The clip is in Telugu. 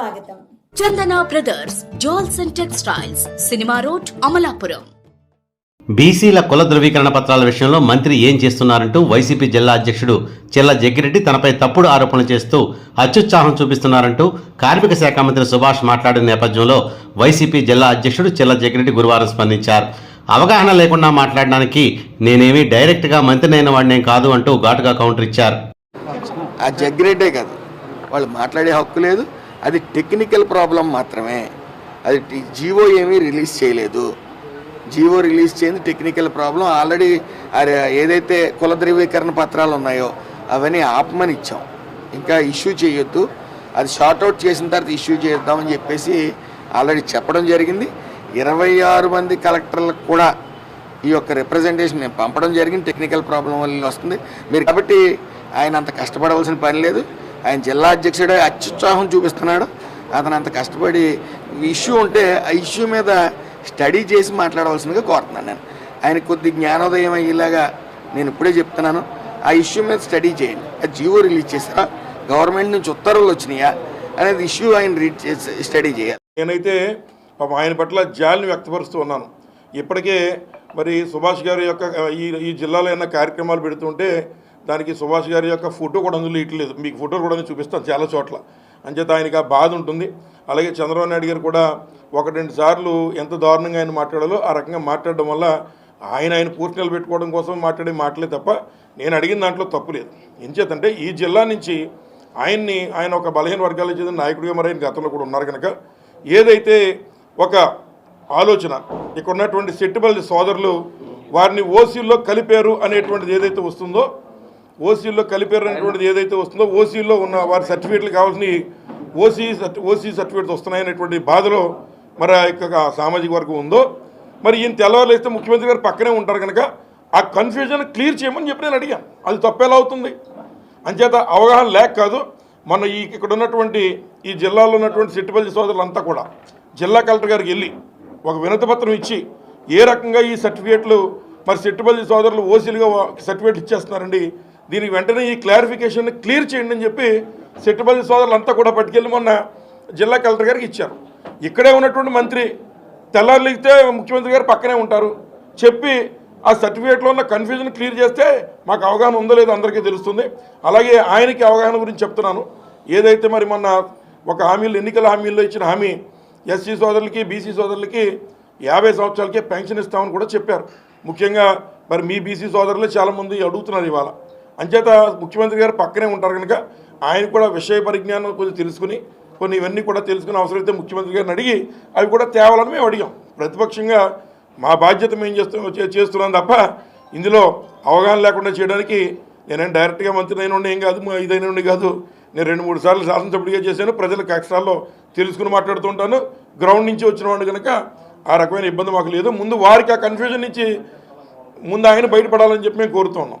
స్వాగతం. Chandana brothers jewels and textiles cinema road Amalapuram. బీసీల కుల ధృవీకరణ పత్రాల విషయంలో మంత్రి ఏం చేస్తున్నారంటూ వైసీపీ జిల్లా అధ్యక్షుడు చెల్ల జగ్గిరెడ్డి తనపై తప్పుడు ఆరోపణలు చేస్తూ అత్యుత్సాహం చూపిస్తున్నారంటూ కార్మిక శాఖ మంత్రి సుభాష్ మాట్లాడిన నేపథ్యంలో వైసీపీ జిల్లా అధ్యక్షుడు చెల్ల జగ్గిరెడ్డి గురువారం స్పందించారు. అవగాహన లేకుండా మాట్లాడడానికి నేనేమీ డైరెక్ట్గా మంత్రినైన వాడినేం కాదు అంటూ ఘాటుగా కౌంటర్ ఇచ్చారు. ఆ జగ్గిరెడ్డే కాదు. వాళ్ళు మాట్లాడే హక్కు లేదు. అది టెక్నికల్ ప్రాబ్లం మాత్రమే. అది టి- జీవో ఏమీ రిలీజ్ చేయలేదు. జివో రిలీజ్ చేయింది టెక్నికల్ ప్రాబ్లం. ఆల్రెడీ అది ఏదైతే కుల ధృవీకరణ పత్రాలు ఉన్నాయో అవన్నీ ఆపమని ఇచ్చాం. ఇంకా ఇష్యూ చేయొద్దు. అది షార్ట్అవుట్ చేసిన తర్వాత ఇష్యూ చేద్దామని చెప్పేసి ఆల్రెడీ చెప్పడం జరిగింది. ఇరవై ఆరు మంది కలెక్టర్లకు కూడా ఈ యొక్క రిప్రజెంటేషన్ నేను పంపడం జరిగింది. టెక్నికల్ ప్రాబ్లం వల్ల వస్తుంది. మీరు కాబట్టి ఆయన అంత కష్టపడవలసిన పని లేదు. ఆయన జిల్లా అధ్యక్షుడే అత్యుత్సాహం చూపిస్తున్నాడు. అతను అంత కష్టపడి ఇష్యూ ఉంటే ఆ ఇష్యూ మీద స్టడీ చేసి మాట్లాడవలసిందిగా కోరుతున్నాను నేను. ఆయన కొద్ది జ్ఞానోదయం అయ్యేలాగా నేను ఇప్పుడే చెప్తున్నాను. ఆ ఇష్యూ మీద స్టడీ చేయండి. ఆ జియో రిలీజ్ చేశారా? గవర్నమెంట్ నుంచి ఉత్తర్వులు వచ్చినాయా? అనేది ఇష్యూ ఆయన రీడ్ చేసి స్టడీ చేయాలి. నేనైతే పాపం ఆయన పట్ల జాలిని వ్యక్తపరుస్తూ ఉన్నాను. ఇప్పటికే మరి సుభాష్ గారి యొక్క ఈ ఈ జిల్లాలో ఏమైనా కార్యక్రమాలు పెడుతుంటే దానికి సుభాష్ గారి యొక్క ఫోటో కూడా అందులో ఇట్లేదు. మీకు ఫోటోలు కూడా నేను చూపిస్తాను చాలా చోట్ల. అంచేత ఆయనకి ఆ బాధ ఉంటుంది. అలాగే చంద్రబాబు నాయుడు గారు కూడా ఒకటి రెండు సార్లు ఎంత దారుణంగా ఆయన మాట్లాడాలో ఆ రకంగా మాట్లాడడం వల్ల ఆయన ఆయన పూర్తి నిలబెట్టుకోవడం కోసం మాట్లాడే మాటలే తప్ప నేను అడిగిన దాంట్లో తప్పు లేదు. ఎంచేతంటే ఈ జిల్లా నుంచి ఆయన్ని ఆయన ఒక బలహీన వర్గాలకు చెందిన నాయకుడిగా మరి ఆయన గతంలో కూడా ఉన్నారు కనుక ఏదైతే ఒక ఆలోచన ఇక్కడ ఉన్నటువంటి సెట్టిబల్లి సోదరులు వారిని ఓసీల్లో కలిపారు అనేటువంటిది ఏదైతే వస్తుందో ఓసీల్లో కలిపారనేటువంటిది ఏదైతే వస్తుందో ఓసీల్లో ఉన్న వారి సర్టిఫికేట్లు కావాల్సిన ఓసీ ఓసీ సర్టిఫికేట్స్ వస్తున్నాయనేటువంటి బాధలో మరి ఆ యొక్క సామాజిక వర్గం ఉందో మరి ఈయన తెల్లవారులేస్తే ముఖ్యమంత్రి గారు పక్కనే ఉంటారు కనుక ఆ కన్ఫ్యూజన్ క్లియర్ చేయమని చెప్పి నేను అడిగాను అది తప్పేలా అవుతుంది? అంచేత అవగాహన లేక కాదు మన ఈ ఇక్కడ ఉన్నటువంటి ఈ జిల్లాలో ఉన్నటువంటి సిట్టిపల్లి సోదరులంతా కూడా జిల్లా కలెక్టర్ గారికి వెళ్ళి ఒక వినతిపత్రం ఇచ్చి ఏ రకంగా ఈ సర్టిఫికేట్లు మరి సిట్టుపల్లి సోదరులు ఓసీలుగా సర్టిఫికేట్లు ఇచ్చేస్తున్నారండి? దీనికి వెంటనే ఈ క్లారిఫికేషన్ క్లియర్ చేయండి అని చెప్పి సిట్టుపల్లి సోదరులు అంతా కూడా పట్టుకెళ్ళి మొన్న జిల్లా కలెక్టర్ గారికి ఇచ్చారు. ఇక్కడే ఉన్నటువంటి మంత్రి తెల్లారిలిగితే ముఖ్యమంత్రి గారు పక్కనే ఉంటారు. చెప్పి ఆ సర్టిఫికేట్లో ఉన్న కన్ఫ్యూజన్ క్లియర్ చేస్తే మాకు అవగాహన ఉందో లేదో అందరికీ తెలుస్తుంది. అలాగే ఆయనకి అవగాహన గురించి చెప్తున్నాను. ఏదైతే మరి మొన్న ఒక హామీలు ఎన్నికల హామీల్లో ఇచ్చిన హామీ ఎస్సీ సోదరులకి బీసీ సోదరులకి యాభై సంవత్సరాలకే పెన్షన్ ఇస్తామని కూడా చెప్పారు. ముఖ్యంగా మరి మీ బీసీ సోదరులు చాలామంది అడుగుతున్నారు ఇవాళ. అంచేత ముఖ్యమంత్రి గారు పక్కనే ఉంటారు కనుక ఆయన కూడా విషయ పరిజ్ఞానం కొంచెం తెలుసుకుని కొన్ని ఇవన్నీ కూడా తెలుసుకుని అవసరమైతే ముఖ్యమంత్రి గారిని అడిగి అవి కూడా తేవాలని మేము అడిగాం. ప్రతిపక్షంగా మా బాధ్యత మేము చేస్తాం చేస్తున్నాం తప్ప ఇందులో అవగాహన లేకుండా చేయడానికి నేనేం డైరెక్ట్గా మంత్రి అయిన ఏం కాదు ఇదైన ఉండి కాదు నేను రెండు మూడు సార్లు శాసనసభ్యుడిగా చేశాను ప్రజల అక్షరాల్లో తెలుసుకుని మాట్లాడుతూ ఉంటాను. గ్రౌండ్ నుంచి వచ్చిన వాడు కనుక ఆ రకమైన ఇబ్బంది మాకు లేదు. ముందు వారికి ఆ కన్ఫ్యూజన్ నుంచి ముందు ఆయన బయటపడాలని చెప్పి మేము కోరుతున్నాం